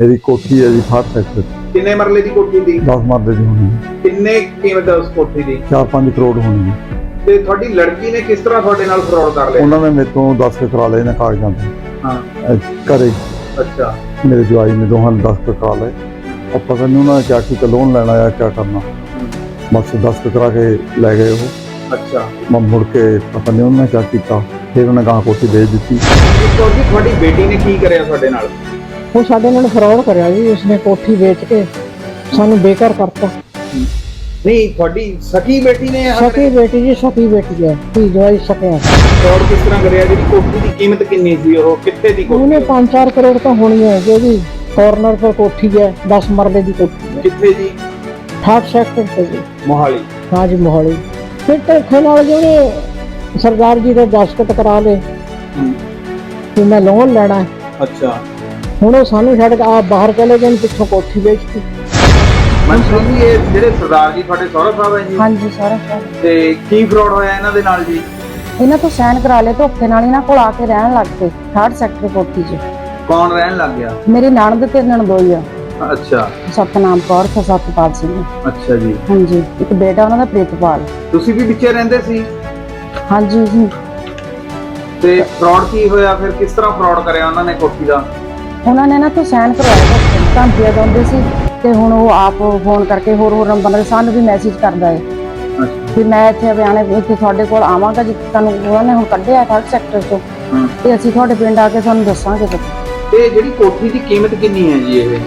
ਮੇਰੀ ਕੋਠੀ ਹੈ ਜੀ ਫਾਰ ਸੈਕਟਰ ਕਿੰਨੇ ਮਰਲੇ ਦੀ ਕੋਠੀ ਦੀ? 10 ਮਰਲੇ ਦੀ ਹੋਣੀ ਹੈ। ਕਿੰਨੇ ਕੀਮਤ ਹੈ ਉਸ ਕੋਠੀ ਦੀ? 4-5 ਕਰੋੜ ਹੋਣੀ ਹੈ। ਤੇ ਤੁਹਾਡੀ ਲੜਕੀ ਨੇ ਕਿਸ ਤਰ੍ਹਾਂ ਤੁਹਾਡੇ ਨਾਲ ਫਰਾਡ ਕਰ ਲਿਆ? ਉਹਨਾਂ ਨੇ ਮੇਰੇ ਤੋਂ 10 ਕੁ ਕਰਾ ਲਏ ਨੇ ਕਾਗਜ਼ਾਂ ਤੇ। ਹਾਂ। ਅਹ ਘਰੇ। ਅੱਛਾ। ਮੇਰੇ ਜਵਾਈ ਨੇ ਦੋਹਾਂ ਨੇ 10 ਕੁ ਕਰਾ ਲਏ। ਉਹ ਪਤਾ ਨਹੀਂ ਉਹਨਾਂ ਨੇ ਕਿਆ ਕੀਤਾ ਲੋਨ ਲੈਣਾ ਆ ਕਿਆ ਕਰਨਾ। ਬਸ 10 ਕੁ ਕਰਾ ਕੇ ਲੈ ਗਏ ਉਹ। ਅੱਛਾ। ਮੈਂ ਮੁੜ ਕੇ ਪਤਾ ਨਹੀਂ ਉਹਨਾਂ ਨੇ ਕਿਆ ਕੀਤਾ। ਫਿਰ ਉਹਨੇ ਗਾਂ ਕੋਠੀ ਵੇਚ ਦਿੱਤੀ। ਤੋਂ ਤੁਹਾਡੀ ਬੇਟੀ ਨੇ ਕੀ ਕਰਿਆ ਤੁਹਾਡੇ ਨਾਲ? ਉਹ ਸਾਡੇ ਨਾਲ ਫਰਾਡ ਕਰਿਆ ਜੀ ਉਸਨੇ ਕੋਠੀ ਵੇਚ ਕੇ ਸਾਨੂੰ ਬੇਕਾਰ ਕਰਤਾ। ਨਹੀਂ ਤੁਹਾਡੀ ਸਕੀ ਬੇਟੀ ਨੇ ਸਕੀ ਬੇਟੀ ਜੀ ਸਕੀ ਬੇਟੀ ਹੈ ਧੀ ਜਵਾਈ ਸਕਿਆ। ਫਰਾਡ ਕਿਸ ਤਰ੍ਹਾਂ ਕਰਿਆ ਜਿਹੜੀ ਕੋਠੀ ਦੀ ਕੀਮਤ ਕਿੰਨੀ ਸੀ ਉਹ? ਕਿੱਥੇ ਦੀ ਕੋਠੀ ਉਹਨੇ 5-4 ਕਰੋੜ ਤਾਂ ਹੋਣੀ ਹੈ ਜੀ ਉਹਦੀ ਕਾਰਨਰ ਪਰ ਕੋਠੀ ਹੈ 10 ਮਰਲੇ ਦੀ ਕੋਠੀ ਹੈ। ਕਿੱਥੇ ਜੀ? 68 ਸੈਕਟਰ ਤੇ ਜੀ। ਮੋਹਾਲੀ। ਹਾਂ ਜੀ ਮੋਹਾਲੀ। ਫਿਰ ਧੋਖੇ ਨਾਲ ਜੀ ਉਹਨੇ ਸਰਦਾਰ ਜੀ ਦੇ ਦਸਤਖਤ ਕਰਾ ਲਏ। ਕਿ ਮੈਂ ਲੋਨ ਲੈਣਾ ਹੈ। ਅੱਛਾ। ਹੁਣ ਉਹ ਸਾਨੂੰ ਛੱਡ ਕੇ ਆ ਬਾਹਰ ਚਲੇ ਗਏ ਨੇ, ਪਿੱਛੋਂ ਕੋਠੀ ਵੇਚਤੀ ਮਨਸੂਰ ਜੀ ਇਹ ਜਿਹੜੇ ਸਰਦਾਰ ਜੀ ਤੁਹਾਡੇ ਸਹੁਰਾ ਸਾਹਿਬ ਹੈ ਜੀ? ਹਾਂਜੀ ਸਾਰਾ ਸਾਰਾ ਤੇ ਕੀ ਫਰਾਡ ਹੋਇਆ ਇਹਨਾਂ ਦੇ ਨਾਲ ਜੀ? ਇਹਨਾਂ ਤੋਂ ਸਾਈਨ ਕਰਾ ਲਏ ਧੋਖੇ ਨਾਲ ਇਹਨਾਂ ਕੋਲ ਆ ਕੇ ਰਹਿਣ ਲੱਗ ਪਏ ਥਰਡ ਸੈਕਟਰ ਕੋਠੀ 'ਚ। ਕੌਣ ਰਹਿਣ ਲੱਗ ਗਿਆ? ਮੇਰੀ ਨਣਦ ਤੇ ਨਣਦੋਈ ਆ। ਅੱਛਾ। ਸਤਨਾਮ ਕੌਰ ਤੇ ਸਤਪਾਲ ਸਿੰਘ। ਅੱਛਾ ਜੀ। ਹਾਂਜੀ ਇੱਕ ਬੇਟਾ ਉਹਨਾਂ ਦਾ ਪ੍ਰੀਤਪਾਲ। ਤੁਸੀਂ ਵੀ ਵਿੱਚੇ ਰਹਿੰਦੇ ਸੀ? ਹਾਂਜੀ ਜੀ। ਤੇ ਫਰਾਡ ਕੀ ਹੋਇਆ? ਫਿਰ ਕਿਸ ਤਰ੍ਹਾਂ ਫਰਾਡ ਕਰਿਆ ਉਹਨਾਂ ਨੇ ਕੋਠੀ ਦਾ? ਉਹਨਾਂ ਨੇ ਇਹਨਾਂ ਤੋਂ ਸਾਈਨ ਨਾਲ। ਧਮਕੀਆਂ ਦਿੰਦੇ ਸੀ ਤੇ ਹੁਣ ਉਹ ਆਪ ਫੋਨ ਕਰਕੇ ਹੋਰ ਹੋਰ ਨੰਬਰ ਨਾਲ ਸਾਨੂੰ ਵੀ ਮੈਸੇਜ ਕਰਦਾ ਹੈ। ਕਿ ਮੈਂ ਇੱਥੇ ਬਿਆਨੇ ਇੱਥੇ ਤੁਹਾਡੇ ਕੋਲ ਆਵਾਂਗਾ ਜਿੱਥੇ ਤੁਹਾਨੂੰ ਉਹਨਾਂ ਨੇ ਹੁਣ ਕੱਢਿਆ ਥਰਡ ਸੈਕਟਰ ਹਾਂ। ਤੇ ਅਸੀਂ ਤੁਹਾਡੇ ਪਿੰਡ ਆ ਕੇ ਤੁਹਾਨੂੰ ਦੱਸਾਂਗੇ ਤੇ ਜਿਹੜੀ ਕੋਠੀ ਦੀ ਕੀਮਤ ਕਿੰਨੀ ਹੈ ਜੀ ਇਹ?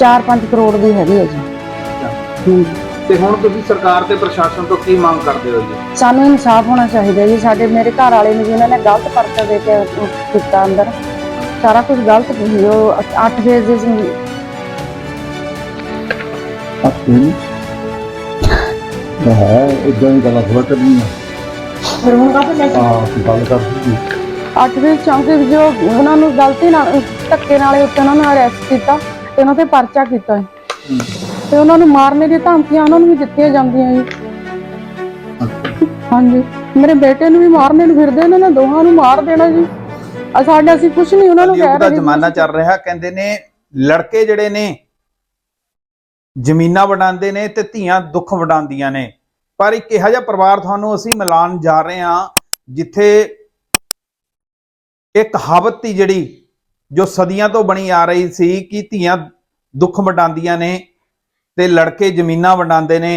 4-5 ਕਰੋੜ ਦੀ ਹੈਗੀ ਹੈ ਜੀ। ਤੇ ਹੁਣ ਤੁਸੀਂ ਸਰਕਾਰ ਤੇ ਪ੍ਰਸ਼ਾਸਨ ਤੋਂ ਕੀ ਮੰਗ ਕਰਦੇ ਹੋ ਜੀ? ਸਾਨੂੰ ਇਨਸਾਫ ਹੋਣਾ ਚਾਹੀਦਾ ਜੀ। ਸਾਡੇ ਮੇਰੇ ਘਰ ਵਾਲੇ ਨੂੰ ਵੀ ਉਹਨਾਂ ਨੇ ਗਲਤ ਪਰਚਾ ਦੇ ਕੇ ਕੀਤਾ ਅੰਦਰ। ਸਾਰਾ ਕੁਝ ਗਲਤ ਸੀ ਉਹ 8 ਫੇਜ਼ ਦੇ ਸੀ। ਹੈ ਇਦਾਂ ਦੀ ਗੱਲਾਂ ਥੋੜਾ ਕਰਨੀ ਆ ਫਿਰ ਹੁਣ ਕਾਹਦੇ ਹਾਂ ਗੱਲ ਕਰ ਦਿੱਤੀ 8 ਫੇਜ਼ ਚੌਂਕੇ ਵਿੱਚ ਜੋ ਉਹਨਾਂ ਨੂੰ ਗਲਤੀ ਨਾਲ ਧੱਕੇ ਨਾਲ ਉੱਤੇ ਉਹਨਾਂ ਨੂੰ ਅਰੈਸਟ ਕੀਤਾ ਤੇ ਉਹਨਾਂ ਤੇ ਪਰਚਾ ਕੀਤਾ। ਤੇ ਉਹਨਾਂ ਨੂੰ ਮਾਰਨੇ ਦੀਆਂ ਧਮਕੀਆਂ ਉਹਨਾਂ ਨੂੰ ਵੀ ਦਿੱਤੀਆਂ ਜਾਂਦੀਆਂ ਜੀ। ਹਾਂਜੀ। ਮੇਰੇ ਬੇਟੇ ਨੂੰ ਵੀ ਮਾਰਨੇ ਨੂੰ ਫਿਰਦੇ ਇਹਨਾਂ ਨੇ ਦੋਹਾਂ ਨੂੰ ਮਾਰ ਦੇਣਾ ਜੀ। ਆ ਸਾਡੇ ਅਸੀਂ ਕੁਝ ਨਹੀਂ ਉਹਨਾਂ ਨੂੰ ਕਹਿ ਦਾ ਰਹੇ ਜ਼ਮਾਨਾ ਚੱਲ ਰਿਹਾ ਕਹਿੰਦੇ ਨੇ ਲੜਕੇ ਜਿਹੜੇ ਨੇ ਜ਼ਮੀਨਾਂ ਵਡਾਉਂਦੇ ਨੇ ਤੇ ਧੀਆਂ ਦੁੱਖ ਵਡਾਉਂਦੀਆਂ ਨੇ। ਪਰ ਇੱਕ ਇਹੋ ਜਿਹਾ ਪਰਿਵਾਰ ਤੁਹਾਨੂੰ ਅਸੀਂ ਮਿਲਾਨ ਜਾ ਰਹੇ ਹਾਂ ਜਿੱਥੇ ਇੱਕ ਕਹਾਵਤ ਜਿਹੜੀ ਜੋ ਸਦੀਆਂ ਤੋਂ ਬਣੀ ਆ ਰਹੀ ਸੀ ਕਿ ਧੀਆਂ ਦੁੱਖ ਵਡਾਉਂਦੀਆਂ ਨੇ ਤੇ ਲੜਕੇ ਜ਼ਮੀਨਾਂ ਵਡਾਉਂਦੇ ਨੇ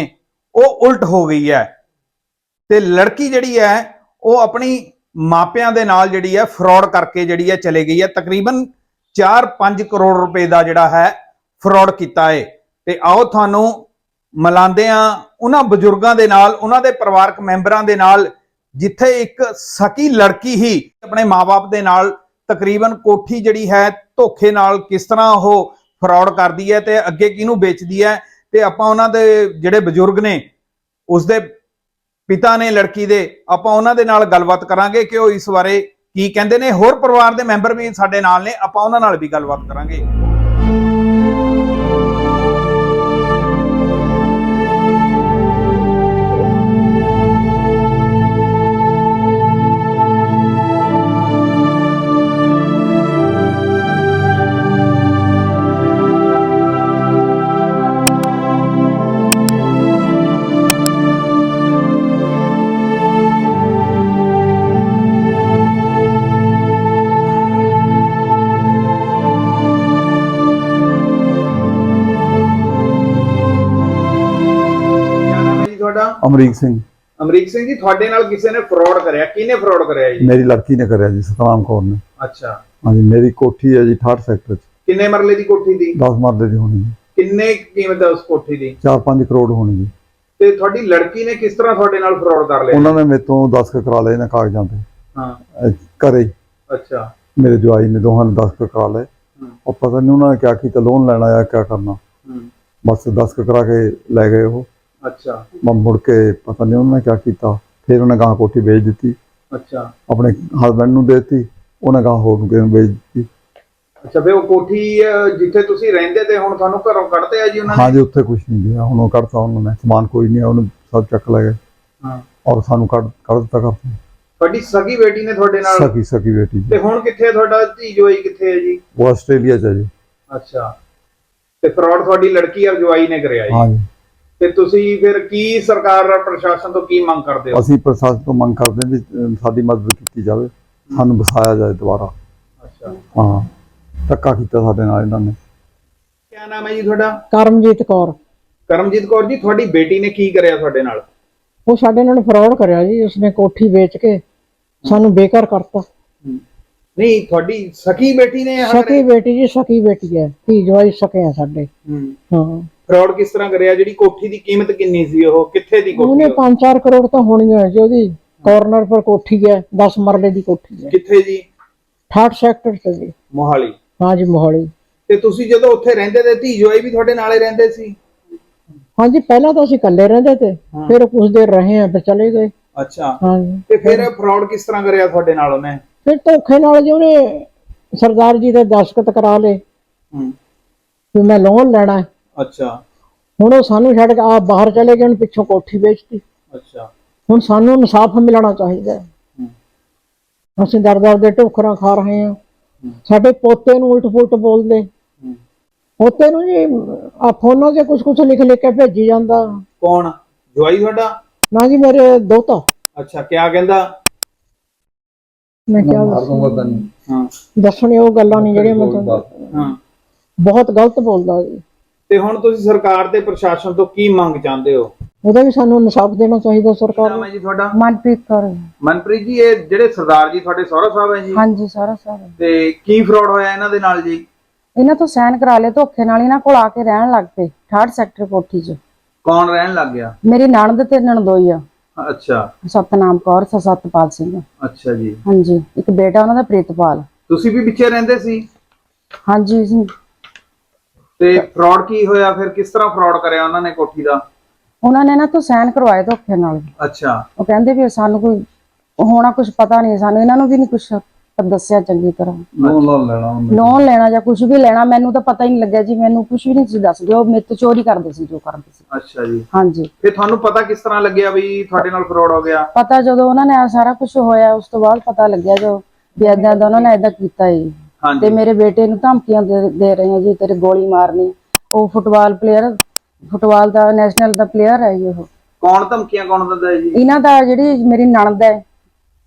ਉਹ ਉਲਟ ਹੋ ਗਈ ਹੈ। ਤੇ ਲੜਕੀ ਜਿਹੜੀ ਹੈ ਉਹ ਆਪਣੀ ਮਾਪਿਆਂ ਦੇ ਨਾਲ ਜਿਹੜੀ ਹੈ ਫਰਾਡ ਕਰਕੇ ਜਿਹੜੀ ਹੈ ਚਲੇ ਗਈ ਹੈ। ਤਕਰੀਬਨ 4-5 ਕਰੋੜ ਰੁਪਏ ਦਾ ਜਿਹੜਾ ਹੈ ਫਰਾਡ ਕੀਤਾ ਹੈ ਤੇ ਆਓ ਤੁਹਾਨੂੰ ਮਿਲਾਉਂਦੇ ਆ ਉਹਨਾਂ ਬਜ਼ੁਰਗਾਂ ਦੇ ਨਾਲ, ਉਹਨਾਂ ਦੇ ਪਰਿਵਾਰਕ ਮੈਂਬਰਾਂ ਦੇ ਨਾਲ, ਜਿੱਥੇ ਇੱਕ ਸਕੀ ਲੜਕੀ ਹੀ ਆਪਣੇ ਮਾਪੇ ਦੇ ਨਾਲ ਤਕਰੀਬਨ ਕੋਠੀ ਜਿਹੜੀ ਹੈ ਧੋਖੇ ਨਾਲ ਕਿਸ ਤਰ੍ਹਾਂ ਉਹ ਫਰਾਡ ਕਰਦੀ ਹੈ ਤੇ ਅੱਗੇ ਕਿਹਨੂੰ ਵੇਚਦੀ ਹੈ। ਤੇ ਆਪਾਂ ਉਹਨਾਂ ਦੇ ਜਿਹੜੇ ਬਜ਼ੁਰਗ ਨੇ ਉਸ ਦੇ ਪਿਤਾ ਨੇ, ਲੜਕੀ ਦੇ, ਆਪਾਂ ਉਹਨਾਂ ਦੇ ਨਾਲ ਗੱਲਬਾਤ ਕਰਾਂਗੇ ਕਿ ਉਹ ਇਸ ਬਾਰੇ ਕੀ ਕਹਿੰਦੇ ਨੇ। ਹੋਰ ਪਰਿਵਾਰ ਦੇ ਮੈਂਬਰ ਵੀ ਸਾਡੇ ਨਾਲ ਨੇ, ਆਪਾਂ ਉਹਨਾਂ ਨਾਲ ਵੀ ਗੱਲਬਾਤ ਕਰਾਂਗੇ। ਅਮਰੀਕ ਸਿੰਘ। ਅਮਰੀਕ ਸਿੰਘ ਜੀ ਤੁਹਾਡੇ ਨਾਲ ਕਿਸੇ ਨੇ ਫਰਾਡ ਕਰਿਆ? ਕਿਹਨੇ ਫਰਾਡ ਕਰਿਆ ਜੀ? ਮੇਰੀ ਲੜਕੀ ਨੇ ਕਰਿਆ ਜੀ ਸਤਨਾਮ ਕੌਰ ਨੇ। ਅੱਛਾ। ਹਾਂਜੀ ਮੇਰੀ ਕੋਠੀ ਹੈ ਜੀ 68 ਸੈਕਟਰ ਚ। ਕਿੰਨੇ ਮਰਲੇ ਦੀ ਕੋਠੀ ਦੀ? 10 ਮਰਲੇ ਦੀ ਹੋਣੀ ਕਿੰਨੇ ਕੀਮਤ ਹੈ ਉਸ ਕੋਠੀ ਦੀ? 4-5 ਕਰੋੜ ਹੋਣੀ ਜੀ। ਤੇ ਤੁਹਾਡੀ ਲੜਕੀ ਨੇ ਕਿਸ ਤਰ੍ਹਾਂ ਤੁਹਾਡੇ ਨਾਲ ਫਰਾਡ ਕਰ ਲਿਆ? ਉਹਨਾਂ ਨੇ ਮੇਰੇ ਤੋਂ 10 ਕੁ ਕਰਾ ਲਏ ਨੇ ਕਾਗਜ਼ਾਂ ਤੇ। ਹਾਂ। ਘਰੇ। ਅੱਛਾ। ਮੇਰੇ ਜਵਾਈ ਨੇ ਦੋਹਾਂ ਨੇ 10 ਕੁ ਕਰਾ ਲਏ। ਉਹ ਪਤਾ ਨਹੀਂ ਉਹਨਾਂ ਨੇ ਕਿਆ ਕੀਤਾ ਲੋਨ ਲੈਣਾ ਆ ਕਿਆ ਕਰਨਾ। ਹੂੰ। ਬਸ 10 ਕੁ ਕਰਾ ਕੇ ਲੈ ਗਏ ਉਹ। ਅੱਛਾ। ਮੈਂ ਮੁੜ ਕੇ ਪਤਾ ਨਹੀਂ ਉਹਨਾਂ ਨੇ ਕਿਆ ਕੀਤਾ। ਫਿਰ ਉਹਨੇ ਗਾਂ ਕੋਠੀ ਵੇਚ ਦਿੱਤੀ। ਅੱਛਾ। ਆਪਣੇ ਹਸਬੰਡ ਨੂੰ ਦੇ ਦਿੱਤੀ। ਉਹਨੇ ਗਾਂ ਹੋਰ ਨੂੰ ਕਿਸੇ ਨੂੰ ਵੇਚ ਦਿੱਤੀ? ਅੱਛਾ ਫੇ ਉਹ ਕੋਠੀ ਅਹ, ਜਿੱਥੇ ਤੁਸੀਂ ਰਹਿੰਦੇ ਤੇ ਹੁਣ ਤੁਹਾਨੂੰ ਘਰੋਂ ਕੱਢਦੇ ਆ ਜੀ ਉਹਨਾਂ ਨੇ? ਹਾਂ ਜੀ ਉੱਥੇ ਕੁਝ ਨਹੀਂ ਗਿਆ। ਹੁਣ ਉਹ ਕੱਢਤਾ ਉਹਨਾਂ ਨੇ ਸਮਾਨ ਕੋਈ ਨਹੀਂ ਆ ਉਹਨੂੰ ਸਭ ਚੱਕ ਲੈ ਗਏ। ਹਾਂ। ਔਰ ਸਾਨੂੰ ਕੱਢ ਕੱਢ ਦਿੱਤਾ ਕਰ ਤੁਹਾਡੀ ਸਗੀ ਬੇਟੀ ਨੇ ਤੁਹਾਡੇ ਨਾਲ? ਸਕੀ ਸਕੀ ਬੇਟੀ ਜੀ। ਤੇ ਹੁਣ ਕਿੱਥੇ ਹੈ ਤੁਹਾਡਾ? ਧੀ ਜੋਈ ਕਿੱਥੇ ਹੈ ਜੀ? ਉਹ ਆਸਟ੍ਰੇਲੀਆ ਚ ਹੈ ਜੀ। ਅੱਛਾ। ਤੇ ਫਰਾਡ ਤੁਹਾਡੀ ਲੜਕੀ ਔਰ ਜਵਾਈ ਨੇ ਕਰਿਆ ਜੀ? ਹਾਂਜੀ। ਤੇ ਤੁਸੀਂ ਫਿਰ ਕੀ ਸਰਕਾਰ ਔਰ ਪ੍ਰਸ਼ਾਸਨ ਤੋਂ ਕੀ ਮੰਗ ਕਰਦੇ ਹੋ? ਅਸੀਂ ਪ੍ਰਸ਼ਾਸਨ ਤੋਂ ਮੰਗ ਕਰਦੇ ਹਾਂ ਵੀ ਸਾਡੀ ਮਦਦ ਕੀਤੀ ਜਾਵੇ। ਸਾਨੂੰ ਵਸਾਇਆ ਜਾਏ ਦੁਬਾਰਾ। ਅੱਛਾ। ਹਾਂ। ਧੱਕਾ ਕੀਤਾ ਸਾਡੇ ਨਾਲ ਇਹਨਾਂ ਨੇ। ਕੀ ਨਾਮ ਹੈ ਜੀ ਤੁਹਾਡਾ? ਕਰਮਜੀਤ ਕੌਰ। ਕਰਮਜੀਤ ਕੌਰ ਜੀ ਤੁਹਾਡੀ ਬੇਟੀ ਨੇ ਕੀ ਕਰਿਆ ਤੁਹਾਡੇ ਨਾਲ? ਉਹ ਸਾਡੇ ਨਾਲ ਫਰਾਡ ਕਰਿਆ ਜੀ ਉਸਨੇ ਕੋਠੀ ਵੇਚ ਕੇ ਸਾਨੂੰ ਬੇਕਾਰ ਕਰਤਾ। ਨਹੀਂ ਤੁਹਾਡੀ ਸਕੀ ਬੇਟੀ ਨੇ ਸਕੀ ਬੇਟੀ ਜੀ ਸਕੀ ਬੇਟੀ ਹੈ। ਧੀ ਜਵਾਈ ਸਕੇ ਆ ਸਾਡੇ। ਹਾਂ। ਫਰਾਡ ਕਿਸ ਤਰ੍ਹਾਂ ਕਰਿਆ? ਜਿਹੜੀ ਕੋਠੀ ਦੀ ਕੀਮਤ ਕਿੰਨੀ ਸੀ ਉਹ? ਕਿੱਥੇ ਦੀ ਕੋਠੀ ਉਹਨੇ ਉਹ? 5-4 ਕਰੋੜ ਤਾਂ ਹੋਣੀ ਹੈ ਜੀ ਉਹਦੀ। ਕਾਰਨਰ ਪਰ ਕੋਠੀ ਹੈ 10 ਮਰਲੇ ਦੀ ਕੋਠੀ ਹੈ। ਕਿੱਥੇ ਜੀ? 68 ਸੈਕਟਰ ਤੇ ਜੀ। ਮੋਹਾਲੀ। ਹਾਂ ਜੀ ਮੋਹਾਲੀ। ਤੇ ਤੁਸੀਂ ਜਦੋਂ ਉੱਥੇ ਰਹਿੰਦੇ ਤੇ ਧੀ ਜਵਾਈ ਵੀ ਤੁਹਾਡੇ ਨਾਲੇ ਰਹਿੰਦੇ ਸੀ? ਹਾਂਜੀ ਪਹਿਲਾਂ ਤਾਂ ਅਸੀਂ ਇਕੱਲੇ ਰਹਿੰਦੇ ਤੇ ਫਿਰ ਕੁਝ ਦੇਰ ਰਹੇ ਆ ਫਿਰ ਚਲੇ ਗਏ। ਅੱਛਾ। ਹਾਂਜੀ ਤੇ ਫਿਰ ਫਰਾਡ ਕਿਸ ਤਰ੍ਹਾਂ ਕਰਿਆ ਤੁਹਾਡੇ ਨਾਲ ਉਹਨੇ? ਫਿਰ ਧੋਖੇ ਨਾਲ ਜੀ ਉਹਨੇ ਸਰਦਾਰ ਜੀ ਦੇ ਦਸਖਤ ਕਰਾ ਲਏ। ਹੂੰ। ਵੀ ਮੈਂ ਲੋਨ ਲੈਣਾ ਹੈ। ਅੱਛਾ। ਹੁਣ ਉਹ ਸਾਨੂੰ ਛੱਡ ਕੇ ਆਪ ਬਾਹਰ ਚਲੇ ਗਏ ਹੁਣ ਪਿੱਛੋਂ ਕੋਠੀ ਵੇਚਤੀ। ਅੱਛਾ। ਹੁਣ ਸਾਨੂੰ ਇਨਸਾਫ ਮਿਲਣਾ ਚਾਹੀਦਾ ਹੈ। ਅਸੀਂ ਦਰ ਦਰ ਦੇ ਠੋਕਰਾਂ ਖਾ ਰਹੇ ਹਾਂ। ਸਾਡੇ ਪੋਤੇ ਨੂੰ ਉਲਟ ਪੁਲਟ ਬੋਲਦੇ ਪੋਤੇ ਨੂੰ ਜੀ ਆ ਫੋਨਾਂ 'ਤੇ ਕੁਝ ਕੁਝ ਲਿਖ ਲਿਖ ਕੇ ਭੇਜੀ ਜਾਂਦਾ। ਕੌਣ? ਜਵਾਈ ਤੁਹਾਡਾ? ਨਾ ਜੀ ਮੇਰੇ ਦੋਤਾ। ਅੱਛਾ ਕਿਆ ਕਹਿੰਦਾ? ਮੈਂ ਕਿਹਾ ਹਾਂ। ਦੱਸਣੇ ਉਹ ਗੱਲਾਂ ਨਹੀਂ ਜਿਹੜੀਆਂ ਮੈਂ ਤੁਹਾਨੂੰ ਹਾਂ। ਬਹੁਤ ਗਲਤ ਬੋਲਦਾ ਜੀ। ਤੇ ਹੁਣ ਤੁਸੀਂ ਸਰਕਾਰ ਤੇ ਪ੍ਰਸ਼ਾਸਨ ਤੋਂ ਕੀ ਮੰਗ ਚਾਹੁੰਦੇ ਹੋ? ਉਹਦਾ ਵੀ ਸਾਨੂੰ ਇਨਸਾਫ ਦੇਣਾ ਚਾਹੀਦਾ ਸਰਕਾਰ ਨਾਮ ਨੂੰ ਹੈ ਜੀ ਤੁਹਾਡਾ? ਮਨਪ੍ਰੀਤ ਕੌਰ। ਮਨਪ੍ਰੀਤ ਜੀ ਇਹ ਜਿਹੜੇ ਸਰਦਾਰ ਜੀ ਤੁਹਾਡੇ ਸਹੁਰਾ ਸਾਹਿਬ ਹੈ ਜੀ? ਹਾਂਜੀ ਸਾਰਾ ਸਾਰਾ ਤੇ ਕੀ ਫਰਾਡ ਹੋਇਆ ਇਹਨਾਂ ਦੇ ਨਾਲ ਜੀ? ਇਹਨਾਂ ਤੋਂ ਸਾਈਨ ਕਰਾ ਲਏ ਧੋਖੇ ਨਾਲ ਇਹਨਾਂ ਕੋਲ ਆ ਕੇ ਰਹਿਣ ਲੱਗ ਪਏ 68 ਸੈਕਟਰ ਕੋਠੀ 'ਚ। ਕੌਣ ਰਹਿਣ ਲੱਗ ਗਿਆ? ਮੇਰੀ ਨਣਦ ਤੇ ਨਣਦੋਈ ਆ। ਅੱਛਾ। ਸਤਨਾਮ ਕੌਰ ਸ- ਸਤਪਾਲ ਸਿੰਘ। ਅੱਛਾ ਜੀ। ਹਾਂਜੀ ਇੱਕ ਬੇਟਾ ਉਹਨਾਂ ਦਾ ਪ੍ਰੀਤਪਾਲ। ਤੁਸੀਂ ਵੀ ਪਿੱਛੇ ਰਹਿੰਦੇ ਸੀ? ਹਾਂਜੀ ਜੀ। ਤੇ ਫਰਾਡ ਕੀ ਹੋਇਆ? ਫਿਰ ਕਿਸ ਤਰ੍ਹਾਂ ਫਰਾਡ ਕਰਿਆ ਉਹਨਾਂ ਨੇ ਕੋਠੀ ਦਾ? ਉਹਨਾਂ ਨੇ ਇਹਨਾਂ ਤੋਂ ਸਾਈਨ ਕਰਵਾਏ ਧੋਖੇ ਨਾਲ। ਅੱਛਾ। ਉਹ ਕਹਿੰਦੇ ਵੀ ਸਾਨੂੰ ਕੋਈ ਹੋਣਾ ਕੁਝ ਪਤਾ ਨਹੀਂ ਸਾਨੂੰ ਇਹਨਾਂ ਨੂੰ ਵੀ ਨਹੀਂ ਕੁਝ ਦੱਸਿਆ ਚੰਗੀ ਤਰ੍ਹਾਂ। ਲੋਨ ਲੈਣਾ। ਲੋਨ ਲੈਣਾ ਜਾਂ ਕੁਝ ਵੀ ਲੈਣਾ ਮੈਨੂੰ ਤਾਂ ਪਤਾ ਹੀ ਨਹੀਂ ਲੱਗਿਆ ਜੀ ਮੈਨੂੰ ਕੁਝ ਵੀ ਨਹੀਂ ਸੀ ਦੱਸਦੇ। ਉਹ ਮੇਰੇ ਤੋਂ ਚੋਰੀ ਕਰਦੇ ਸੀ ਜੋ ਕਰਦੇ ਸੀ। ਅੱਛਾ ਜੀ। ਹਾਂਜੀ। ਫਿਰ ਤੁਹਾਨੂੰ ਪਤਾ ਕਿਸ ਤਰ੍ਹਾਂ ਲੱਗਿਆ ਵੀ ਤੁਹਾਡੇ ਨਾਲ ਫਰਾਡ ਹੋ ਗਿਆ? ਪਤਾ ਜਦੋਂ ਉਹਨਾਂ ਨੇ ਸਾਰਾ ਕੁਝ ਹੋਇਆ ਉਸ ਤੋਂ ਬਾਅਦ ਪਤਾ ਲੱਗਿਆ ਜੋ ਵੀ ਏਦਾਂ ਦਾ ਉਹਨਾਂ ਨੇ ਏਦਾਂ ਕੀਤਾ ਹੀ ਤੇ ਮੇਰੇ ਬੇਟੇ ਨੂੰ ਧਮਕੀਆਂ ਦੇ ਦੇ ਰਹੇ ਆ ਜੀ ਤੇਰੇ ਗੋਲੀ ਮਾਰਨੀ ਉਹ ਫੁੱਟਬਾਲ ਪਲੇਅਰ ਫੁੱਟਬਾਲ ਦਾ ਨੈਸ਼ਨਲ ਦਾ ਪਲੇਅਰ ਹੈ ਜੀ ਉਹ। ਕੌਣ ਧਮਕੀਆਂ ਕੌਣ ਦਿੰਦਾ ਹੈ ਜੀ? ਇਹਨਾਂ ਦਾ ਜਿਹੜੀ ਮੇਰੀ ਨਣਦ ਹੈ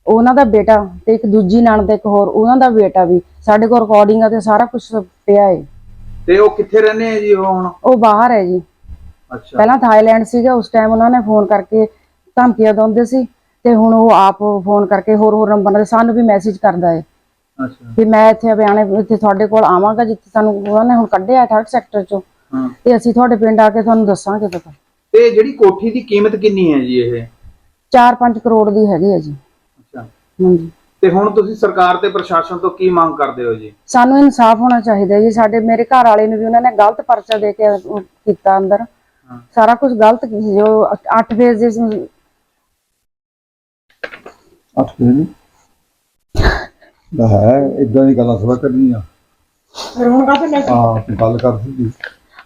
ਉਹਨਾਂ ਦਾ ਬੇਟਾ ਤੇ ਇੱਕ ਦੂਜੀ ਨਣਦ ਇੱਕ ਹੋਰ ਉਹਨਾਂ ਦਾ ਬੇਟਾ ਵੀ। ਸਾਡੇ ਕੋਲ ਰਿਕਾਰਡਿੰਗਾਂ ਤੇ ਸਾਰਾ ਕੁਝ ਪਿਆ ਹੈ ਤੇ ਉਹ ਕਿੱਥੇ ਰਹਿੰਦੇ ਆ ਜੀ ਉਹ ਹੁਣ? ਉਹ ਬਾਹਰ ਹੈ ਜੀ। ਅੱਛਾ। ਪਹਿਲਾਂ ਥਾਈਲੈਂਡ ਸੀਗਾ ਉਸ ਟਾਈਮ ਉਹਨਾਂ ਨੇ ਫੋਨ ਕਰਕੇ ਧਮਕੀਆਂ ਦਿੰਦੇ ਸੀ। ਤੇ ਹੁਣ ਉਹ ਆਪ ਫੋਨ ਕਰਕੇ ਹੋਰ ਹੋਰ ਨੰਬਰ ਤੇ ਸਾਨੂੰ ਵੀ ਮੈਸੇਜ ਕਰਦਾ ਹੈ ਵੀ ਮੈਂ ਇੱਥੇ ਬਿਆਨੇ ਇੱਥੇ ਤੁਹਾਡੇ ਕੋਲ ਆਵਾਂਗਾ ਜਿੱਥੇ ਸਾਨੂੰ ਉਹਨਾਂ ਨੇ ਹੁਣ ਕੱਢਿਆ 68 ਸੈਕਟਰ ਚੋਂ। ਤੇ ਅਸੀਂ ਤੁਹਾਡੇ ਪਿੰਡ ਆ ਕੇ ਤੁਹਾਨੂੰ ਦੱਸਾਂਗੇ ਪਤਾ। ਤੇ ਜਿਹੜੀ ਕੋਠੀ ਦੀ ਕੀਮਤ ਕਿੰਨੀ ਹੈ ਜੀ ਇਹ? 4-5 ਕਰੋੜ ਦੀ ਹੈਗੀ ਹੈ ਜੀ। ਅੱਛਾ। ਹਾਂਜੀ। ਤੇ ਹੁਣ ਤੁਸੀਂ ਸਰਕਾਰ ਤੇ ਪ੍ਰਸ਼ਾਸਨ ਤੋਂ ਕੀ ਮੰਗ ਕਰਦੇ ਹੋ ਜੀ? ਸਾਨੂੰ ਇਨਸਾਫ ਹੋਣਾ ਚਾਹੀਦਾ ਜੀ। ਸਾਡੇ ਮੇਰੇ ਘਰ ਵਾਲੇ ਨੂੰ ਵੀ ਉਹਨਾਂ ਨੇ ਗਲਤ ਪਰਚਾ ਦੇ ਕੇ ਕੀਤਾ ਅੰਦਰ। ਸਾਰਾ ਕੁਝ ਗਲਤ ਜੋ 8 ਫੇਜ਼ ਦੇ ਸੀ- ਅੱਠ ਕੇ ਨਹੀਂ ਦਾ ਹੈ ਇਦਾਂ ਦੀ ਗੱਲਾਂ ਥੋੜਾ ਕਰਨੀਆਂ ਹਾਂ ਗੱਲ ਕਰ ਸੀ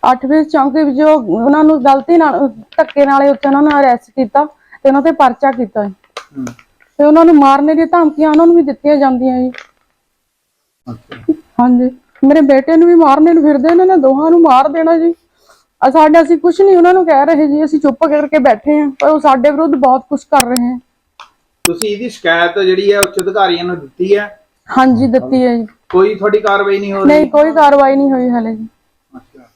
ਅੱਠ ਫੇਜ਼ ਚੌਂਕੀ ਵਿੱਚ ਜੋ ਉਹਨਾਂ ਨੂੰ ਗਲਤੀ ਨਾਲ ਧੱਕੇ ਨਾਲੇ ਉੱਤੇ ਉਹਨਾਂ ਨੂੰ ਅਰੈਸਟ ਕੀਤਾ ਤੇ ਉਹਨਾਂ ਤੇ ਪਰਚਾ ਕੀਤਾ ਹੈ। ਹੂੰ। ਤੇ ਉਹਨਾਂ ਨੂੰ ਮਾਰਨੇ ਦੀਆਂ ਧਮਕੀਆਂ ਉਹਨਾਂ ਨੂੰ ਵੀ ਦਿੱਤੀਆਂ ਜਾਂਦੀਆਂ ਜੀ ਅੱਛਾ। ਹਾਂਜੀ। ਮੇਰੇ ਬੇਟੇ ਨੂੰ ਵੀ ਮਾਰਨੇ ਨੂੰ ਫਿਰਦੇ ਇਹਨਾਂ ਨੇ ਦੋਹਾਂ ਨੂੰ ਮਾਰ ਦੇਣਾ ਜੀ। ਆ ਸਾਡੇ ਅਸੀਂ ਕੁਝ ਨਹੀਂ ਉਹਨਾਂ ਨੂੰ ਕਹਿ ਰਹੇ ਜੀ ਅਸੀਂ ਚੁੱਪ ਕਰਕੇ ਬੈਠੇ ਹਾਂ ਪਰ ਉਹ ਸਾਡੇ ਵਿਰੁੱਧ ਬਹੁਤ ਕੁਝ ਕਰ ਰਹੇ ਹੈ। ਤੁਸੀਂ ਇਹਦੀ ਸ਼ਿਕਾਇਤ ਜਿਹੜੀ ਹੈ ਉੱਚ ਅਧਿਕਾਰੀਆਂ ਨੂੰ ਦਿੱਤੀ ਹੈ? ਹਾਂਜੀ ਦਿੱਤੀ ਹੈ ਜੀ। ਕੋਈ ਤੁਹਾਡੀ ਕਾਰਵਾਈ ਨਹੀਂ ਹੋ ਰਹੀ? ਨਹੀਂ ਕੋਈ ਕਾਰਵਾਈ ਨਹੀਂ ਹੋਈ ਹਲੇ ਜੀ। ਅੱਛਾ।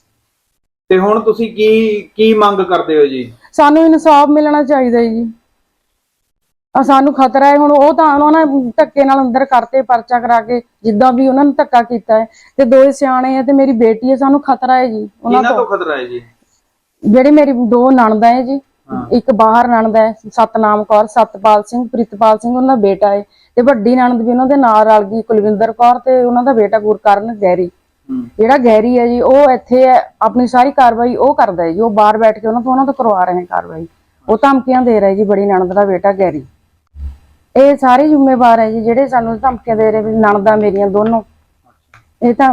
ਤੇ ਹੁਣ ਤੁਸੀਂ ਕੀ ਕੀ ਮੰਗ ਕਰਦੇ ਹੋ ਜੀ? ਸਾਨੂੰ ਇਨਸਾਫ ਮਿਲਣਾ ਚਾਹੀਦਾ ਹੈ ਜੀ। ਆ ਸਾਨੂੰ ਖਤਰਾ ਹੈ। ਹੁਣ ਉਹ ਤਾਂ ਉਹਨਾਂ ਨੇ ਧੱਕੇ ਨਾਲ ਅੰਦਰ ਕਰਤੇ ਪਰਚਾ ਕਰਾ ਕੇ ਜਿੱਦਾਂ ਵੀ ਉਹਨਾਂ ਨੇ ਧੱਕਾ ਕੀਤਾ ਹੈ। ਤੇ ਦੋਏ ਸਿਆਣੇ ਹੈ ਤੇ ਮੇਰੀ ਬੇਟੀ ਹੈ ਸਾਨੂੰ ਖਤਰਾ ਹੈ ਜੀ। ਉਹਨਾਂ ਤੋਂ ਖਤਰਾ ਹੈ ਜੀ? ਜਿਹੜੀ ਮੇਰੀ ਦੋ ਨਣਦਾਂ ਹੈ ਜੀ। ਇੱਕ ਬਾਹਰ ਨਣਦ ਹੈ ਸਤਨਾਮ ਕੌਰ ਸਤਪਾਲ ਸਿੰਘ ਪ੍ਰਿਤਪਾਲ ਸਿੰਘ ਉਹਨਾਂ ਦਾ ਬੇਟਾ ਹੈ। ਤੇ ਵੱਡੀ ਨਣਦ ਵੀ ਉਹਨਾਂ ਦੇ ਨਾਲ ਰਲ ਗਈ ਕੁਲਵਿੰਦਰ ਕੌਰ ਤੇ ਉਹਨਾਂ ਦਾ ਬੇਟਾ ਗੁਰਕਰਨ ਗੈਰੀ ਜਿਹੜਾ ਗੈਰੀ ਹੈ ਜੀ ਉਹ ਇੱਥੇ ਹੈ ਆਪਣੀ ਸਾਰੀ ਕਾਰਵਾਈ ਉਹ ਕਰਦਾ ਹੈ ਜੀ ਉਹ ਬਾਹਰ ਬੈਠ ਕੇ ਉਹਨਾਂ ਤੋਂ ਉਹਨਾਂ ਤੋਂ ਕਰਵਾ ਰਹੇ ਕਾਰਵਾਈ। ਉਹ ਧਮਕੀਆਂ ਦੇ ਰਿਹਾ ਜੀ ਬੜੀ ਨਣਦ ਦਾ ਬੇਟਾ ਗੈਰੀ ਇਹ ਸਾਰੇ ਜ਼ਿੰਮੇਵਾਰ ਹੈ ਜੀ ਜਿਹੜੇ ਸਾਨੂੰ ਧਮਕੀਆਂ ਦੇ ਰਹੇ ਨਣਦਾਂ ਮੇਰੀਆਂ ਦੋਨੋਂ। ਇਹ ਤਾਂ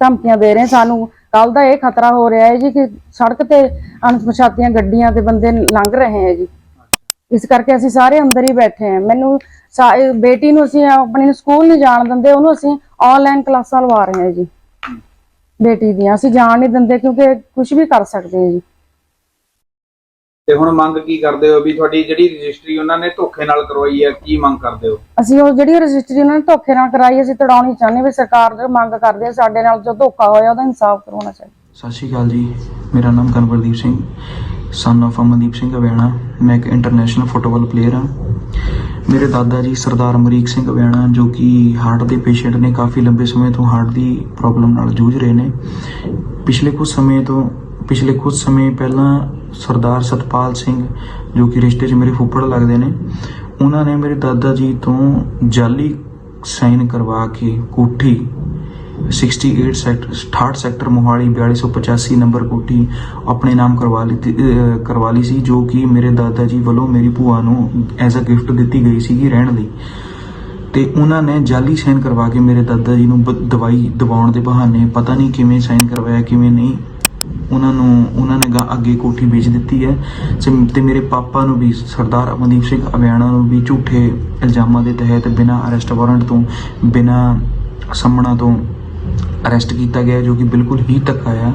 ਧਮਕੀਆਂ ਦੇ ਰਹੇ ਸਾਨੂੰ। ਕੱਲ ਦਾ ਇਹ ਖਤਰਾ ਹੋ ਰਿਹਾ ਹੈ ਜੀ ਕਿ ਸੜਕ ਤੇ ਅਣਪਛਾਤੀਆਂ ਗੱਡੀਆਂ ਤੇ ਬੰਦੇ ਲੰਘ ਰਹੇ ਹੈ ਜੀ। ਇਸ ਕਰਕੇ ਅਸੀਂ ਸਾਰੇ ਅੰਦਰ ਹੀ ਬੈਠੇ ਹਾਂ। ਮੈਨੂੰ ਬੇਟੀ ਨੂੰ ਅਸੀਂ ਆਪਣੀ ਨੂੰ ਸਕੂਲ ਨਹੀਂ ਜਾਣ ਦਿੰਦੇ ਉਹਨੂੰ ਅਸੀਂ ਆਨਲਾਈਨ ਕਲਾਸਾਂ ਲਵਾ ਰਹੇ ਹਾਂ ਜੀ। ਬੇਟੀ ਦੀਆਂ ਅਸੀਂ ਜਾਣ ਨਹੀਂ ਦਿੰਦੇ ਕਿਉਂਕਿ ਕੁਝ ਵੀ ਕਰ ਸਕਦੇ ਆ ਜੀ। ਤੇ ਹੁਣ ਮੰਗ ਕੀ ਕਰਦੇ ਹੋ ਵੀ ਤੁਹਾਡੀ ਜਿਹੜੀ ਰਜਿਸਟਰੀ ਉਹਨਾਂ ਨੇ ਧੋਖੇ ਨਾਲ ਕਰਵਾਈ ਹੈ ਕੀ ਮੰਗ ਕਰਦੇ ਹੋ? ਅਸੀਂ ਉਹ ਜਿਹੜੀ ਰਜਿਸਟਰੀ ਉਹਨਾਂ ਨੇ ਧੋਖੇ ਨਾਲ ਕਰਾਈ ਅਸੀਂ ਤੜਾਉਣੀ ਚਾਹੁੰਦੇ ਵੀ ਸਰਕਾਰ ਜੋ ਮੰਗ ਕਰਦੇ ਆ ਸਾਡੇ ਨਾਲ ਜੋ ਧੋਖਾ ਹੋਇਆ ਉਹਦਾ ਇਨਸਾਫ ਕਰਵਾਉਣਾ ਚਾਹੀਦਾ। ਸਤਿ ਸ਼੍ਰੀ ਅਕਾਲ ਜੀ ਮੇਰਾ ਨਾਮ ਕਨਵਰਦੀਪ ਸਿੰਘ ਸਨ of ਅਮਨਦੀਪ ਸਿੰਘ ਅਵੇਣਾ ਮੈਂ ਇੱਕ ਇੰਟਰਨੈਸ਼ਨਲ ਫੁੱਟਬਾਲ ਪਲੇਅਰ ਹਾਂ। ਮੇਰੇ ਦਾਦਾ ਜੀ ਸਰਦਾਰ ਅਮਰੀਕ ਸਿੰਘ ਅਵੇਣਾ ਜੋ ਕਿ ਹਾਰਟ ਦੇ ਪੇਸ਼ੈਂਟ ਨੇ, ਕਾਫੀ ਲੰਬੇ ਸਮੇਂ ਤੋਂ ਹਾਰਟ ਦੀ ਪ੍ਰੋਬਲਮ ਨਾਲ ਜੂਝ ਰਹੇ ਨੇ। ਪਿਛਲੇ ਕੁਝ ਸਮੇਂ ਤੋਂ, ਪਿਛਲੇ ਕੁਝ ਸਮੇਂ ਪਹਿਲਾਂ ਸਰਦਾਰ ਸਤਪਾਲ ਸਿੰਘ, ਜੋ ਕਿ ਰਿਸ਼ਤੇ 'ਚ ਮੇਰੇ ਫੁੱਫੜ ਲੱਗਦੇ ਨੇ, ਉਹਨਾਂ ਨੇ ਮੇਰੇ ਦਾਦਾ ਜੀ ਤੋਂ ਜਾਲੀ ਸਾਈਨ ਕਰਵਾ ਕੇ ਕੋਠੀ 68 ਸੈਕਟਰ 68 ਸੈਕਟਰ ਮੋਹਾਲੀ 4285 ਨੰਬਰ ਕੋਠੀ ਆਪਣੇ ਨਾਮ ਕਰਵਾ ਲਈ ਕਰਵਾ ਲਈ ਸੀ, ਜੋ ਕਿ ਮੇਰੇ ਦਾਦਾ ਜੀ ਵੱਲੋਂ ਮੇਰੀ ਭੂਆ ਨੂੰ ਐਜ਼ ਅ ਗਿਫਟ ਦਿੱਤੀ ਗਈ ਸੀਗੀ ਰਹਿਣ ਲਈ। ਤੇ ਉਹਨਾਂ ਨੇ ਜਾਲੀ ਸਾਈਨ ਕਰਵਾ ਕੇ ਮੇਰੇ ਦਾਦਾ ਜੀ ਨੂੰ ਬ- ਦਵਾਈ ਦਵਾਉਣ ਦੇ ਬਹਾਨੇ ਪਤਾ ਨਹੀਂ ਕਿਵੇਂ ਸਾਈਨ ਕਰਵਾਇਆ, ਕਿਵੇਂ ਨਹੀਂ, ਉਹਨਾਂ ਨੂੰ, ਉਹਨਾਂ ਨੇ ਗਾ- ਅੱਗੇ ਕੋਠੀ ਵੇਚ ਦਿੱਤੀ ਹੈ। ਸੇ- ਤੇ ਮੇਰੇ ਪਾਪਾ ਨੂੰ ਵੀ, ਸਰਦਾਰ ਅਮਨਦੀਪ ਸਿੰਘ ਅਵਿਆਣਾ ਨੂੰ ਵੀ ਝੂਠੇ ਇਲਜ਼ਾਮਾਂ ਦੇ ਤਹਿਤ ਬਿਨਾਂ ਅਰੈਸਟ ਵਾਰੰਟ ਤੋਂ, ਬਿਨਾਂ ਸੰਮਣਾ ਤੋਂ ਅਰੈਸਟ ਕੀਤਾ ਗਿਆ ਜੋ ਕਿ ਬਿਲਕੁਲ ਹੀ ਧੱਕਾ ਆ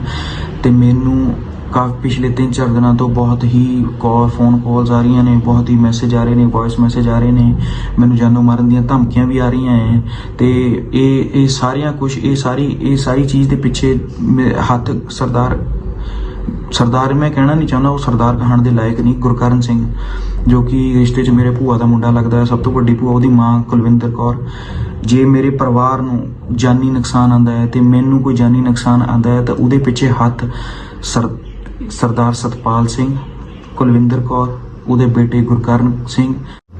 ਤੇ ਮੈਨੂੰ ਕਾਫੀ ਪਿਛਲੇ 3-4 ਦਿਨਾਂ ਤੋਂ ਬਹੁਤ ਹੀ ਕਾਲ ਫੋਨ ਕਾਲਸ ਆ ਰਹੀਆਂ ਨੇ, ਬਹੁਤ ਹੀ ਮੈਸੇਜ ਆ ਰਹੇ ਨੇ ਵੌਇਸ ਮੈਸੇਜ ਆ ਰਹੇ ਨੇ, ਮੈਨੂੰ ਜਾਨੋਂ ਮਾਰਨ ਦੀਆਂ ਧਮਕੀਆਂ ਵੀ ਆ ਰਹੀਆਂ ਹੈ ਤੇ ਇਹ ਇਹ ਸਾਰੀਆਂ ਕੁਝ ਇਹ ਸਾਰੀ ਇਹ ਸਾਰੀ ਚੀਜ਼ ਦੇ ਪਿੱਛੇ ਮੇ- ਹੱਥ ਸਰਦਾਰ ਸਰਦਾਰ ਮੈਂ ਕਹਿਣਾ ਨਹੀਂ ਚਾਹੁੰਦਾ, ਉਹ ਸਰਦਾਰ ਕਹਾਣ ਦੇ ਲਾਇਕ ਨਹੀਂ, ਗੁਰਕਰਨ ਸਿੰਘ, ਜੋ ਕਿ ਰਿਸ਼ਤੇ 'ਚ ਮੇਰੇ ਭੂਆ ਦਾ ਮੁੰਡਾ ਲੱਗਦਾ ਹੈ, ਸਭ ਤੋਂ ਵੱਡੀ ਭੂਆ ਉਹਦੀ ਮਾਂ ਕੁਲਵਿੰਦਰ ਕੌਰ। ਜੇ ਮੇਰੇ ਪਰਿਵਾਰ ਨੂੰ ਜਾਨੀ ਨੁਕਸਾਨ ਆਂਦਾ ਹੈ ਤੇ ਮੈਨੂੰ ਕੋਈ ਜਾਨੀ ਨੁਕਸਾਨ ਆਂਦਾ ਹੈ ਤਾਂ ਉਹਦੇ ਪਿੱਛੇ ਹੱਥ ਸਰ, ਸਰਦਾਰ ਸਤਪਾਲ ਸਿੰਘ, ਕੁਲਵਿੰਦਰ ਕੌਰ, ਉਹਦੇ ਬੇਟੇ ਗੁਰਕਰਨ ਸਿੰਘ,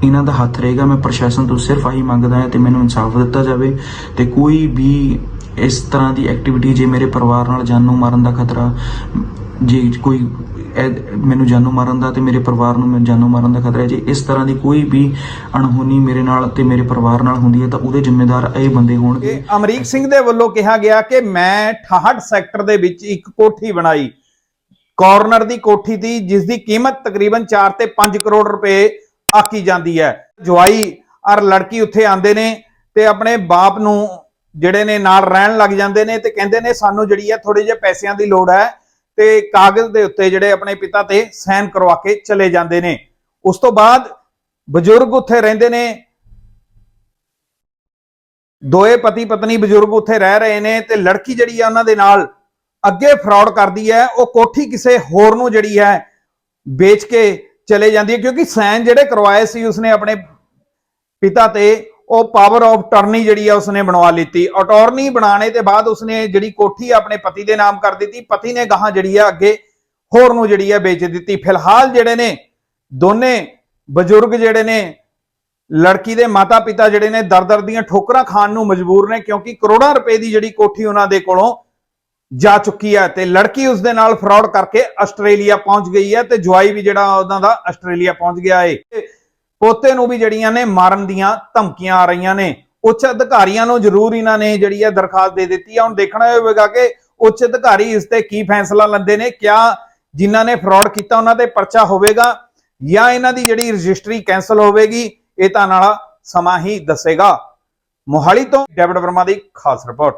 ਇਹਨਾਂ ਦਾ ਹੱਥ ਰਹੇਗਾ। ਮੈਂ ਪ੍ਰਸ਼ਾਸਨ ਤੋਂ ਸਿਰਫ ਆਹੀ ਮੰਗਦਾ ਹਾਂ ਤੇ ਮੈਨੂੰ ਇਨਸਾਫ ਦਿੱਤਾ ਜਾਵੇ ਤੇ ਕੋਈ ਵੀ ਇਸ ਤਰ੍ਹਾਂ ਦੀ ਐਕਟੀਵਿਟੀ ਜੇ ਮੇਰੇ ਪਰਿਵਾਰ ਨਾਲ ਜਾਨੋਂ ਮਾਰਨ ਦਾ ਖਤਰਾ, ਜੇ ਕੋਈ ਮੈਨੂੰ ਜਾਨੋਂ ਮਾਰਨ ਦਾ ਤੇ ਮੇਰੇ ਪਰਿਵਾਰ ਨੂੰ ਮੈਨੂੰ ਜਾਨੋਂ ਮਾਰਨ ਦਾ ਖਤਰਾ ਹੈ ਜੇ ਇਸ ਤਰ੍ਹਾਂ ਦੀ ਕੋਈ ਵੀ ਅਣਹੋਣੀ ਮੇਰੇ ਨਾਲ ਤੇ ਮੇਰੇ ਪਰਿਵਾਰ ਨਾਲ ਹੁੰਦੀ ਹੈ ਤਾਂ ਉਹਦੇ ਜ਼ਿੰਮੇਦਾਰ ਇਹ ਬੰਦੇ ਹੋਣਗੇ। ਅਮਰੀਕ ਸਿੰਘ ਦੇ ਵੱਲੋਂ ਕਿਹਾ ਗਿਆ ਕਿ ਮੈਂ 68 ਸੈਕਟਰ ਦੇ ਵਿੱਚ ਇੱਕ ਕੋਠੀ ਬਣਾਈ। ਕਾਰਨਰ ਦੀ ਕੋਠੀ ਦੀ, ਜਿਸ ਦੀ ਕੀਮਤ ਤਕਰੀਬਨ 4 ਤੇ 5 ਕਰੋੜ ਰੁਪਏ ਆਕੀ ਜਾਂਦੀ ਹੈ। ਜਵਾਈ ਔਰ ਲੜਕੀ ਉੱਥੇ ਆਂਦੇ ਨੇ ਤੇ ਆਪਣੇ ਬਾਪ ਨੂੰ ਜਿਹੜੇ ਨੇ ਨਾਲ ਰਹਿਣ ਲੱਗ ਜਾਂਦੇ ਨੇ ਤੇ ਕਹਿੰਦੇ ਨੇ ਸਾਨੂੰ ਜਿਹੜੀ ਹੈ ਥੋੜੇ ਜਿਹੇ ਪੈਸਿਆਂ ਦੀ ਲੋੜ ਹੈ ਤੇ ਕਾਗਜ਼ ਦੇ ਉੱਤੇ ਜਿਹੜੇ ਆਪਣੇ ਪਿਤਾ ਤੇ ਸਾਈਨ ਕਰਵਾ ਕੇ ਚਲੇ ਜਾਂਦੇ ਨੇ। ਉਸ ਤੋਂ ਬਾਅਦ ਬਜ਼ੁਰਗ ਉੱਥੇ ਰਹਿੰਦੇ ਨੇ। ਦੋਏ ਪਤੀ ਪਤਨੀ ਬਜ਼ੁਰਗ ਉੱਥੇ ਰਹਿ ਰਹੇ ਨੇ ਤੇ ਲੜਕੀ ਜਿਹੜੀ ਹੈ ਉਹਨਾਂ ਦੇ ਨਾਲ ਅੱਗੇ ਫਰਾਡ ਕਰਦੀ ਹੈ। ਉਹ ਕੋਠੀ ਕਿਸੇ ਹੋਰ ਨੂੰ ਜਿਹੜੀ ਹੈ ਵੇਚ ਕੇ ਚਲੇ ਜਾਂਦੀ ਹੈ ਕਿਉਂਕਿ ਸਾਈਨ ਜਿਹੜੇ ਕਰਵਾਏ ਸੀ ਉਸਨੇ ਆਪਣੇ ਪਿਤਾ ਤੇ ਉਹ ਪਾਵਰ ਆਫ ਟਰਨੀ ਜਿਹੜੀ ਆ ਉਸਨੇ ਬਣਵਾ ਲਿੱਤੀ। ਅਟਾਰਨੀ ਬਣਾਣੇ ਤੇ ਬਾਅਦ ਉਸਨੇ ਜਿਹੜੀ ਕੋਠੀ ਆਪਣੇ ਪਤੀ ਦੇ ਨਾਮ ਕਰ ਦਿੱਤੀ। ਪਤੀ ਨੇ ਗਾਹਾਂ ਜਿਹੜੀ ਆ ਅੱਗੇ ਹੋਰ ਨੂੰ ਜਿਹੜੀ ਆ ਵੇਚ ਦਿੱਤੀ। ਫਿਲਹਾਲ ਜਿਹੜੇ ਨੇ, ਦੋਨੇ ਬਜ਼ੁਰਗ ਜਿਹੜੇ ਨੇ, ਲੜਕੀ ਦੇ ਮਾਤਾ ਪਿਤਾ ਜਿਹੜੇ ਨੇ ਦਰ-ਦਰ ਦੀਆਂ ਠੋਕਰਾਂ ਖਾਣ ਨੂੰ ਮਜਬੂਰ ਨੇ ਕਿਉਂਕਿ ਕਰੋੜਾਂ ਰੁਪਏ ਦੀ ਜਿਹੜੀ ਕੋਠੀ ਉਹਨਾਂ ਦੇ ਕੋਲੋਂ ਜਾ ਚੁੱਕੀ ਹੈ ਤੇ ਲੜਕੀ ਉਸ ਦੇ ਨਾਲ ਫਰਾਡ ਕਰਕੇ ਆਸਟ੍ਰੇਲੀਆ ਪਹੁੰਚ ਗਈ ਹੈ ਤੇ ਜਵਾਈ ਵੀ ਜਿਹੜਾ ਉਹਨਾਂ ਦਾ ਆਸਟ੍ਰੇਲੀਆ ਪਹੁੰਚ ਗਿਆ ਹੈ ਪੋਤੇ ਨੂੰ ਵੀ ਜਿਹੜੀਆਂ ਨੇ ਮਾਰਨ ਦੀਆਂ ਧਮਕੀਆਂ ਆ ਰਹੀਆਂ ਨੇ। ਉੱਚ ਅਧਿਕਾਰੀਆਂ ਨੂੰ ਜ਼ਰੂਰ ਇਹਨਾਂ ਨੇ ਜਿਹੜੀ ਹੈ ਦਰਖਾਸਤ ਦੇ ਦਿੱਤੀ ਹੈ ਹੁਣ ਦੇਖਣਾ ਹੋਵੇਗਾ ਕਿ ਉੱਚ ਅਧਿਕਾਰੀ ਇਸ ਤੇ ਕੀ ਫੈਸਲਾ ਲੈਂਦੇ ਨੇ, ਕਿਆ ਜਿਨ੍ਹਾਂ ਨੇ ਫਰਾਡ ਕੀਤਾ, ਉਹਨਾਂ ਤੇ ਪਰਚਾ ਹੋਵੇਗਾ ਜਾਂ ਇਹਨਾਂ ਦੀ ਜਿਹੜੀ ਰਜਿਸਟਰੀ ਕੈਨਸਲ ਹੋਵੇਗੀ, ਇਹ ਤਾਂ ਨਾਲ ਸਮਾਂ ਹੀ ਦੱਸੇਗਾ। ਮੋਹਾਲੀ ਤੋਂ ਡੇਵਿਡ ਵਰਮਾ ਦੀ ਖਾਸ ਰਿਪੋਰਟ।